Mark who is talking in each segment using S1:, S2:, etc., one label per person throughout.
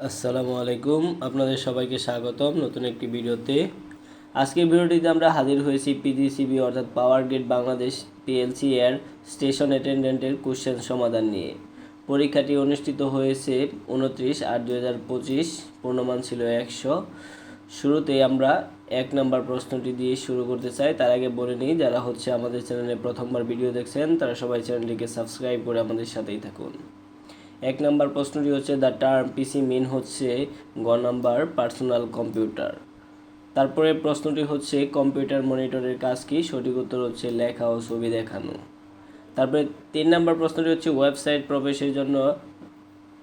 S1: আসসালামু আলাইকুম, আপনাদের সবাইকে স্বাগতম নতুন একটি ভিডিওতে। আজকের ভিডিওটিতে আমরা হাজির হয়েছি পিজিসিবি অর্থাৎ পাওয়ার গ্রিড বাংলাদেশ পিএলসি এর স্টেশন অ্যাটেন্ডেন্টের কোশ্চেন সমাধান নিয়ে। পরীক্ষাটি অনুষ্ঠিত হয়েছে উনত্রিশ আট দুই হাজার পঁচিশ, পূর্ণমান ছিল একশো। শুরুতেই আমরা এক নম্বর প্রশ্নটি দিয়ে শুরু করতে চাই। তার আগে বলে নিই, যারা হচ্ছে আমাদের চ্যানেলে প্রথমবার ভিডিও দেখছেন, তারা সবাই চ্যানেলটিকে সাবস্ক্রাইব করে আমাদের সাথেই থাকুন। এক নাম্বার প্রশ্নটি হচ্ছে, দ্য টার্ম পিসি মিন হচ্ছে গ নাম্বার পার্সোনাল কম্পিউটার। তারপরে প্রশ্নটি হচ্ছে, কম্পিউটার মনিটরের কাজ কি? সঠিক উত্তর হচ্ছে, লেখা ও ছবি দেখানো। তারপরে তিন নাম্বার প্রশ্নটি হচ্ছে, ওয়েবসাইট প্রবেশের জন্য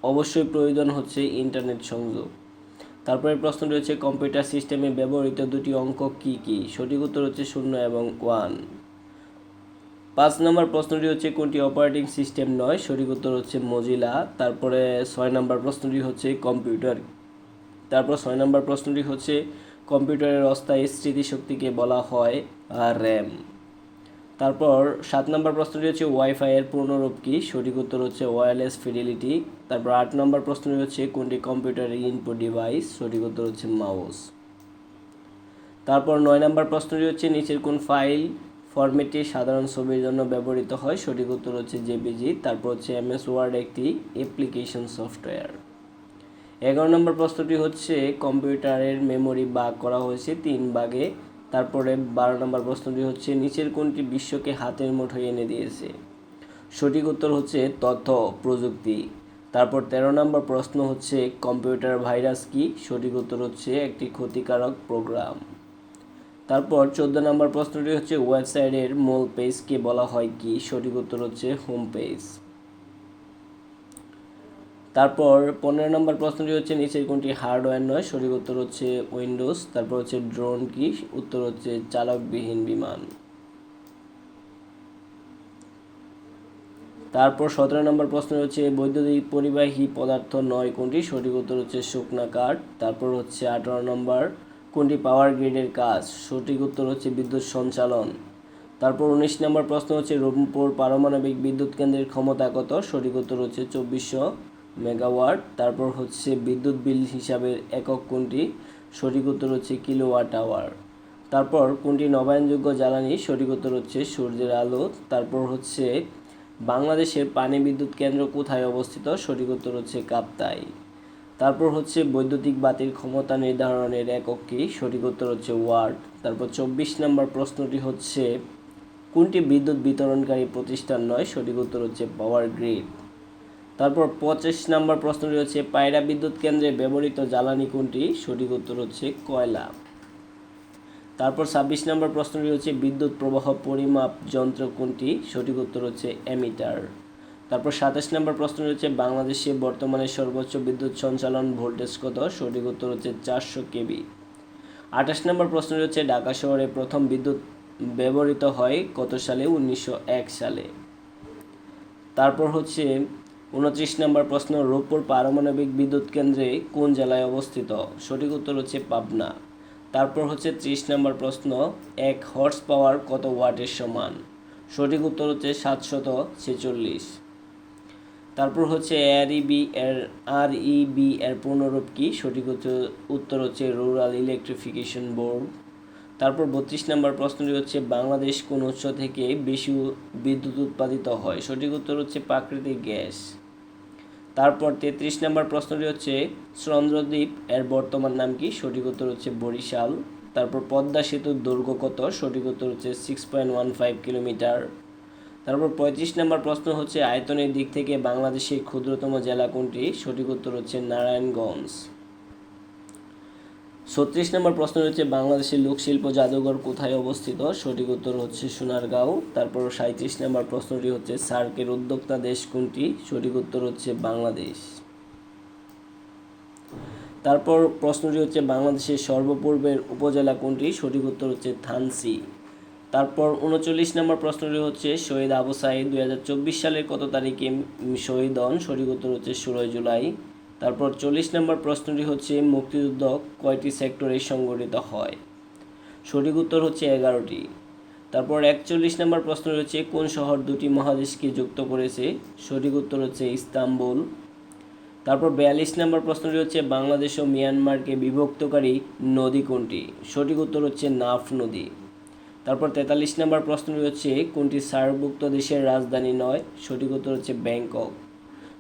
S1: অবশ্যই প্রয়োজন হচ্ছে ইন্টারনেট সংযোগ। তারপরে প্রশ্নটি হচ্ছে, কম্পিউটার সিস্টেমে ব্যবহৃত দুটি অঙ্ক কি কি? সঠিক উত্তর হচ্ছে, শূন্য এবং ওয়ান। পাঁচ নম্বর প্রশ্নটি হচ্ছে কোনটি? অপারেটিং সিস্টেম নয়, সঠিক উত্তর হচ্ছে মজিলা। তারপরে ছয় নম্বর প্রশ্নটি হচ্ছে কম্পিউটার। তারপর ছয় নম্বর প্রশ্নটি হচ্ছে কম্পিউটারের অস্থায়ী স্মৃতিশক্তিকে বলা হয় র্যাম। তারপর সাত নম্বর প্রশ্নটি হচ্ছে ওয়াইফাই এর পূর্ণরূপ কি? সঠিক উত্তর হচ্ছে ওয়্যারলেস ফিডেলিটি। তারপর আট নম্বর প্রশ্নটি হচ্ছে কোনটি কম্পিউটারের ইনপুট ডিভাইস? সঠিক উত্তর হচ্ছে মাউস। তারপর নয় নম্বর প্রশ্নটি হচ্ছে নিচের কোন ফাইল ফরম্যাটটি সাধারণ ছবির জন্য ব্যবহৃত হয়। সঠিক উত্তর হচ্ছে জেপিজি। তারপর হচ্ছে এমএস ওয়ার্ড একটি অ্যাপ্লিকেশন সফটওয়্যার এগারো নম্বর প্রশ্নটি হচ্ছে, কম্পিউটারের মেমোরি ভাগ করা হয়েছে তিন ভাগে তারপরে বারো নম্বর প্রশ্নটি হচ্ছে, নিচের কোনটি বিশ্বকে হাতের মুঠোয় এনে দিয়েছে? সঠিক উত্তর হচ্ছে, তথ্য প্রযুক্তি। তারপর তেরো নম্বর প্রশ্ন হচ্ছে, কম্পিউটার ভাইরাস কি? সঠিক উত্তর হচ্ছে, একটি ক্ষতিকারক প্রোগ্রাম। তারপর চোদ্দ নম্বর প্রশ্নটি হচ্ছে ওয়েবসাইটের মূল পেজকে বলা হয় কি? সঠিক উত্তর হচ্ছে হোম পেজ তারপর পনেরো নম্বর প্রশ্নটি হচ্ছে নিচের কোনটি? হার্ডওয়্যার নয়। সঠিক উত্তর হচ্ছে উইন্ডোজ। তারপর হচ্ছে ড্রোন কি? উত্তর হচ্ছে চালকবিহীন বিমান। তারপর সতেরো নম্বর প্রশ্ন হচ্ছে বৈদ্যুতিক পরিবাহী পদার্থ নয় কোনটি? সঠিক উত্তর হচ্ছে শুকনা কাঠ। তারপর হচ্ছে আঠারো নম্বর কোনটি পাওয়ার গ্রিডের কাজ? সঠিক উত্তর হচ্ছে বিদ্যুৎ সঞ্চালন। তারপর উনিশ নম্বর প্রশ্ন হচ্ছে রূপপুর পারমাণবিক বিদ্যুৎ কেন্দ্রের ক্ষমতা কত? সঠিক উত্তর হচ্ছে চব্বিশশো মেগাওয়াট। তারপর হচ্ছে বিদ্যুৎ বিল হিসাবের একক কোনটি? সঠিক উত্তর হচ্ছে কিলোওয়াট আওয়ার। তারপর কোনটি নবায়নযোগ্য জ্বালানি? সঠিক উত্তর হচ্ছে সূর্যের আলো। তারপর হচ্ছে বাংলাদেশের পানি বিদ্যুৎ কেন্দ্র কোথায় অবস্থিত? সঠিক উত্তর হচ্ছে কাপ্তাই। তারপর হচ্ছে বৈদ্যুতিক বাতির ক্ষমতা নির্ধারণের একক কি সঠিক উত্তর হচ্ছে ওয়ার্ড। তারপর চব্বিশ নম্বর প্রশ্নটি হচ্ছে, কোনটি বিদ্যুৎ বিতরণকারী প্রতিষ্ঠান নয়? সঠিক উত্তর হচ্ছে পাওয়ার গ্রিড। তারপর পঁচিশ নম্বর প্রশ্নটি হচ্ছে, পায়রা বিদ্যুৎ কেন্দ্রে ব্যবহৃত জ্বালানি কোনটি? সঠিক উত্তর হচ্ছে কয়লা। তারপর ছাব্বিশ নম্বর প্রশ্নটি হচ্ছে, বিদ্যুৎ প্রবাহ পরিমাপ যন্ত্র কোনটি? সঠিক উত্তর হচ্ছে অ্যামিটার। তারপর সাতাশ নম্বর প্রশ্ন হচ্ছে বাংলাদেশে বর্তমানে সর্বোচ্চ বিদ্যুৎ সঞ্চালন ভোল্টেজ কত? সঠিক উত্তর হচ্ছে চারশো কেবি। আঠাশ নম্বর প্রশ্ন হচ্ছে ঢাকা শহরে প্রথম বিদ্যুৎ ব্যবহৃত হয় কত সালে? উনিশশো এক সালে। তারপর হচ্ছে উনত্রিশ নম্বর প্রশ্ন, রূপপুর পারমাণবিক বিদ্যুৎ কেন্দ্রে কোন জেলায় অবস্থিত? সঠিক উত্তর হচ্ছে পাবনা। তারপর হচ্ছে ত্রিশ নম্বর প্রশ্ন, এক হর্স পাওয়ার কত ওয়াটের সমান? সঠিক উত্তর হচ্ছে সাতশত ছেচল্লিশ। তারপর হচ্ছে আর ইবি এর, আর ইবি এর পূর্ণরূপ কি? সঠিক উত্তর হচ্ছে রুরাল ইলেকট্রিফিকেশন বোর্ড তারপর বত্রিশ নম্বর প্রশ্নটি হচ্ছে, বাংলাদেশ কোন উৎস থেকে বেশি বিদ্যুৎ উৎপাদিত হয়? সঠিক উত্তর হচ্ছে প্রাকৃতিক গ্যাস। তারপর তেত্রিশ নম্বর প্রশ্নটি হচ্ছে, চন্দ্রদ্বীপ এর বর্তমান নাম কি? সঠিক উত্তর হচ্ছে বরিশাল। তারপর পদ্মা সেতুর দৈর্ঘ্য কত? সঠিক উত্তর হচ্ছে six point one five kilometre তারপর পঁয়ত্রিশ নম্বর প্রশ্ন হচ্ছে, আয়তনের দিক থেকে বাংলাদেশের ক্ষুদ্রতম জেলা কোনটি? সঠিক উত্তর হচ্ছে নারায়ণগঞ্জ। ছত্রিশ নম্বর প্রশ্ন হচ্ছে, বাংলাদেশের লোকশিল্প জাদুঘর কোথায় অবস্থিত? সঠিক উত্তর হচ্ছে সোনারগাঁও। তারপর সাঁত্রিশ নম্বর প্রশ্নটি হচ্ছে, সার্কের উদ্যোক্তা দেশ কোনটি? সঠিক উত্তর হচ্ছে বাংলাদেশ। তারপর প্রশ্নটি হচ্ছে, বাংলাদেশের সর্বপূর্বের উপজেলা কোনটি? সঠিক উত্তর হচ্ছে থানসি তারপর উনচল্লিশ নম্বর প্রশ্নটি হচ্ছে, শহীদ আবু সাইদ দুই সালের কত তারিখে শহীদ হন? সঠিক উত্তর হচ্ছে ষোলোই জুলাই। তারপর চল্লিশ নম্বর প্রশ্নটি হচ্ছে, মুক্তিযুদ্ধ কয়টি সেক্টরে সংগঠিত হয়? সঠিক উত্তর হচ্ছে এগারোটি। তারপর একচল্লিশ নম্বর প্রশ্ন হচ্ছে, কোন শহর দুটি মহাদেশকে যুক্ত করেছে? সঠিক উত্তর হচ্ছে ইস্তাম্বুল। তারপর বিয়াল্লিশ নম্বর প্রশ্নটি হচ্ছে, বাংলাদেশ ও মিয়ানমারকে বিভক্তকারী নদী কোনটি? সঠিক উত্তর হচ্ছে নাফ নদী। তারপর তেতাল্লিশ নম্বর প্রশ্নটি হচ্ছে কোনটি সার্কভুক্ত দেশের রাজধানী নয়? সঠিক উত্তর হচ্ছে ব্যাংকক।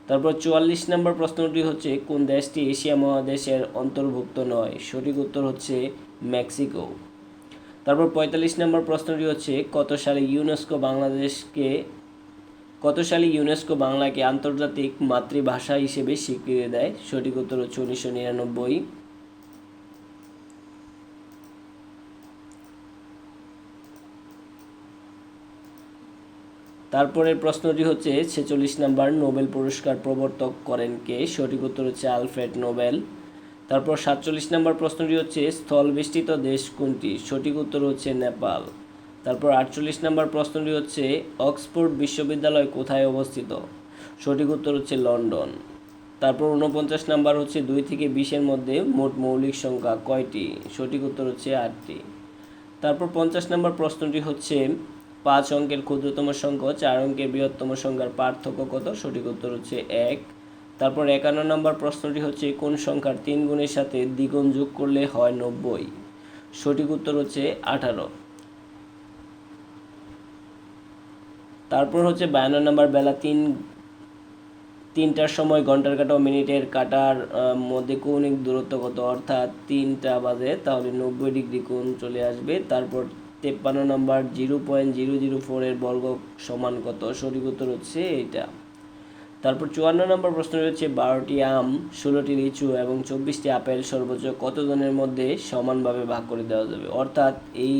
S1: তারপর চুয়াল্লিশ নম্বর প্রশ্নটি হচ্ছে, কোন দেশটি এশিয়া মহাদেশের অন্তর্ভুক্ত নয়? সঠিক উত্তর হচ্ছে মেক্সিকো। তারপর পঁয়তাল্লিশ নম্বর প্রশ্নটি হচ্ছে, কত সালে ইউনেস্কো বাংলাদেশকে, কত সালে ইউনেস্কো বাংলাকে আন্তর্জাতিক মাতৃভাষা হিসেবে স্বীকৃতি দেয়? সঠিক উত্তর হচ্ছে উনিশশো নিরানব্বই। তারপরের প্রশ্নটি হচ্ছে, ছেচল্লিশ নাম্বার নোবেল পুরস্কার প্রবর্তক করেন কে? সঠিক উত্তর হচ্ছে আলফ্রেড নোবেল। তারপর সাতচল্লিশ নাম্বার প্রশ্নটি হচ্ছে স্থলবেষ্টিত দেশ কোনটি? সঠিক উত্তর হচ্ছে নেপাল। তারপর আটচল্লিশ নাম্বার প্রশ্নটি হচ্ছে, অক্সফোর্ড বিশ্ববিদ্যালয় কোথায় অবস্থিত? সঠিক উত্তর হচ্ছে লন্ডন। তারপর উনপঞ্চাশ নাম্বার হচ্ছে, দুই থেকে বিশের মধ্যে মোট মৌলিক সংখ্যা কয়টি? সঠিক উত্তর হচ্ছে আটটি। তারপর পঞ্চাশ নম্বর প্রশ্নটি হচ্ছে পাঁচ অঙ্কের ক্ষুদ্রতম সংখ্যা চার অঙ্কের বৃহত্তম সংখ্যার পার্থক্য কত? সঠিক উত্তর হচ্ছে এক। তারপর একান্ন নম্বর প্রশ্নটি হচ্ছে, কোন সংখ্যার তিন গুণের সাথে দ্বিগুণ যোগ করলে হয় নব্বই? সঠিক উত্তর হচ্ছে আঠারো। তারপর হচ্ছে বায়ান্ন নম্বর বেলা তিন, তিনটার সময় ঘণ্টার কাটা ও মিনিটের কাটার মধ্যে কৌণিক দূরত্ব কত? অর্থাৎ তিনটা বাজে তাহলে নব্বই ডিগ্রি কোণ চলে আসবে। তারপর তেপ্পান্ন নম্বর জিরো পয়েন্ট জিরো জিরো ফোরের বর্গ সমান কত? সঠিক উত্তর হচ্ছে এইটা। তারপর চুয়ান্ন নম্বর প্রশ্ন হচ্ছে বারোটি আম, ষোলোটি লিচু এবং চব্বিশটি আপেল সর্বোচ্চ কতজনের মধ্যে সমানভাবে ভাগ করে দেওয়া যাবে? অর্থাৎ এই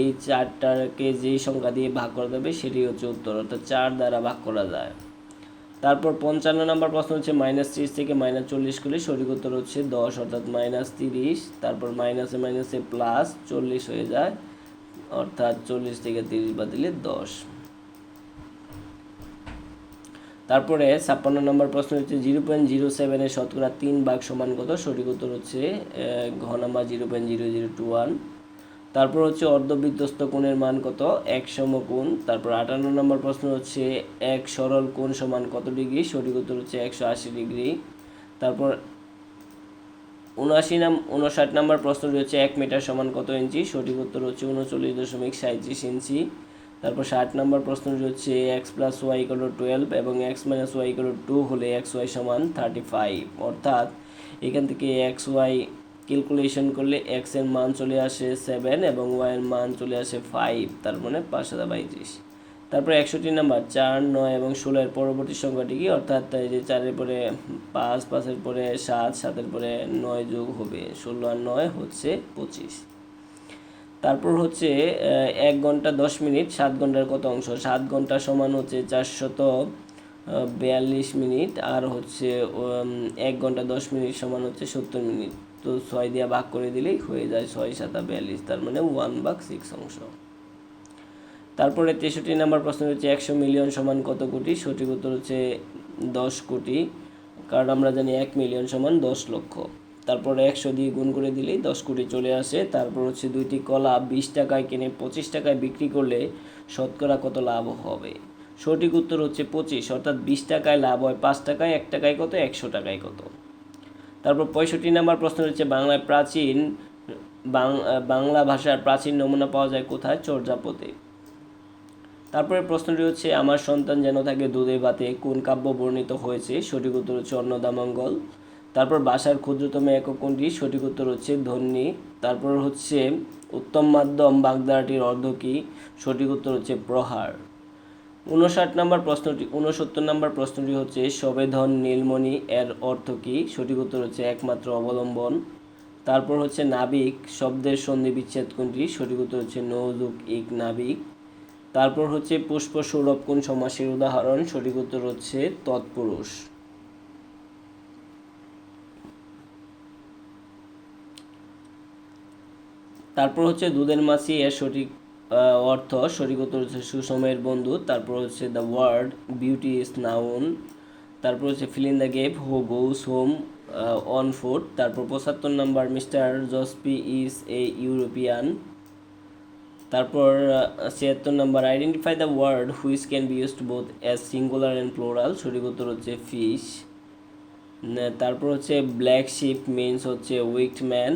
S1: এই চারটাকে যেই সংখ্যা দিয়ে ভাগ করা যাবে সেটি হচ্ছে উত্তর, অর্থাৎ চার দ্বারা ভাগ করা যায়। তারপর পঞ্চান্ন নম্বর প্রশ্ন হচ্ছে, মাইনাস ত্রিশ থেকে মাইনাস চল্লিশ করলে সঠিক উত্তর হচ্ছে দশ, অর্থাৎ মাইনাস তিরিশ, তারপর মাইনাসে মাইনাসে প্লাস চল্লিশ হয়ে যায়। অর্থাৎ চল্লিশ থেকে তিরিশ বাদ দিলে দশ। তারপরে ছাপ্পান্ন নম্বর প্রশ্ন হচ্ছে জিরো পয়েন্ট জিরো সেভেনের শতকরা তিন ভাগ সমান কত? সঠিক উত্তর হচ্ছে ঘ number zero point zero zero two one. তারপর হচ্ছে অর্ধবৃত্তস্ত কোণের মান কত? এক সম সমকোণ। তারপর আটান্ন নম্বর প্রশ্ন হচ্ছে, এক সরল কোণ সমান কত ডিগ্রি? সঠিক উত্তর হচ্ছে একশো আশি ডিগ্রি। তারপর উনআশি নাম, উনষাট নম্বর প্রশ্নটি হচ্ছে এক মিটার সমান কত ইঞ্চি? সঠিক উত্তর হচ্ছে উনচল্লিশ দশমিক সাঁত্রিশ ইঞ্চি। তারপর ষাট নম্বর প্রশ্নটি হচ্ছে x plus y equal twelve এবং x minus y equal two হলে এক্স ওয়াই সমান থার্টি ফাইভ অর্থাৎ এখান থেকে এক্স ওয়াই ক্যালকুলেশন করলে এক্সের মান চলে আসে সেভেন এবং ওয়াই এর মান চলে আসে ফাইভ তার মানে পাঁচ হাজার পঁয়ত্রিশ তারপরে একষট্টি নাম্বার, চার, নয় এবং ষোলোর পরবর্তী সংখ্যাটি কি? অর্থাৎ এই যে চারের পরে পাঁচ, পাঁচের পরে সাত, সাতের পরে নয় যোগ হবে ষোলো আর নয় হচ্ছে পঁচিশ। তারপর হচ্ছে এক ঘণ্টা দশ মিনিট, সাত ঘণ্টার কত অংশ? সাত ঘণ্টা সমান হচ্ছে চারশত বিয়াল্লিশ মিনিট আর হচ্ছে এক ঘণ্টা দশ মিনিট সমান হচ্ছে সত্তর মিনিট। তো ছয় দিয়ে ভাগ করে দিলেই হয়ে যায় ছয় সাতা বিয়াল্লিশ, তার মানে ওয়ান ভাগ সিক্স অংশ। তারপরে তেষট্টি নাম্বার প্রশ্ন হচ্ছে একশো মিলিয়ন সমান কত কোটি? সঠিক উত্তর হচ্ছে দশ কোটি। কারণ আমরা জানি এক মিলিয়ন সমান দশ লক্ষ। তারপরে একশো দিয়ে গুণ করে দিলেই দশ কোটি চলে আসে। তারপর হচ্ছে দুইটি কলা বিশ টাকায় কিনে পঁচিশ টাকায় বিক্রি করলে শতকরা কত লাভ হবে? সঠিক উত্তর হচ্ছে পঁচিশ। অর্থাৎ বিশ টাকায় লাভ হয় পাঁচ টাকায়, এক টাকায় কত? একশো টাকায় কত? তারপর পঁয়ষট্টি নাম্বার প্রশ্ন হচ্ছে বাংলায় প্রাচীন বাংলা ভাষার প্রাচীন নমুনা পাওয়া যায় কোথায়? চর্যাপদে। তারপরে প্রশ্নটি হচ্ছে, আমার সন্তান যেন থাকে দুধে ভাতে কোন কাব্য বর্ণিত হয়েছে? সঠিক উত্তর হচ্ছে অন্নদামঙ্গল। তারপর বাসার ক্ষুদ্রতম একক কোনটি? সঠিক উত্তর হচ্ছে ধ্বনি তারপর হচ্ছে, উত্তম মাধ্যম বাগধারাটির অর্ধ কী? সঠিক উত্তর হচ্ছে প্রহার। উনষাট নম্বর প্রশ্নটি, উনসত্তর নম্বর প্রশ্নটি হচ্ছে সবেধন নীলমণি এর অর্থ কী? সঠিক উত্তর হচ্ছে একমাত্র অবলম্বন। তারপর হচ্ছে, নাবিক, শব্দের সন্ধি বিচ্ছেদ কোনটি? সঠিক উত্তর হচ্ছে নৌযুগ ইক নাবিক তারপর হচ্ছে পুষ্প সৌরভ কোন সমাসের উদাহরণ? সঠিক উত্তর হচ্ছে তৎপুরুষ। তারপর হচ্ছে দুধের মাছি এর সঠিক অর্থ, সঠিক উত্তর হচ্ছে সুষমের বন্ধু, তারপর হচ্ছে the word beauty is noun তারপর হচ্ছে ফিল দ্য গেপ হো গোস হোম অন ফুট তারপর পঁচাত্তর number mister জসপি is a European তারপর ছিয়াত্তর number identify the word which can be used both as singular and plural সঠিক উত্তর হচ্ছে ফিশ তারপর হচ্ছে ব্ল্যাক শিপ মিন্স হচ্ছে উইকড ম্যান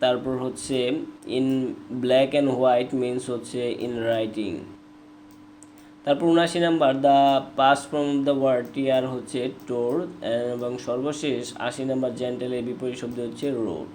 S1: তারপর হচ্ছে in black and white means হচ্ছে ইন রাইটিং তারপর উনাশি number the past from the word tear হচ্ছে টোর এবং সর্বশেষ আশি নাম্বার জেন্টেলের বিপরীত শব্দ হচ্ছে রোড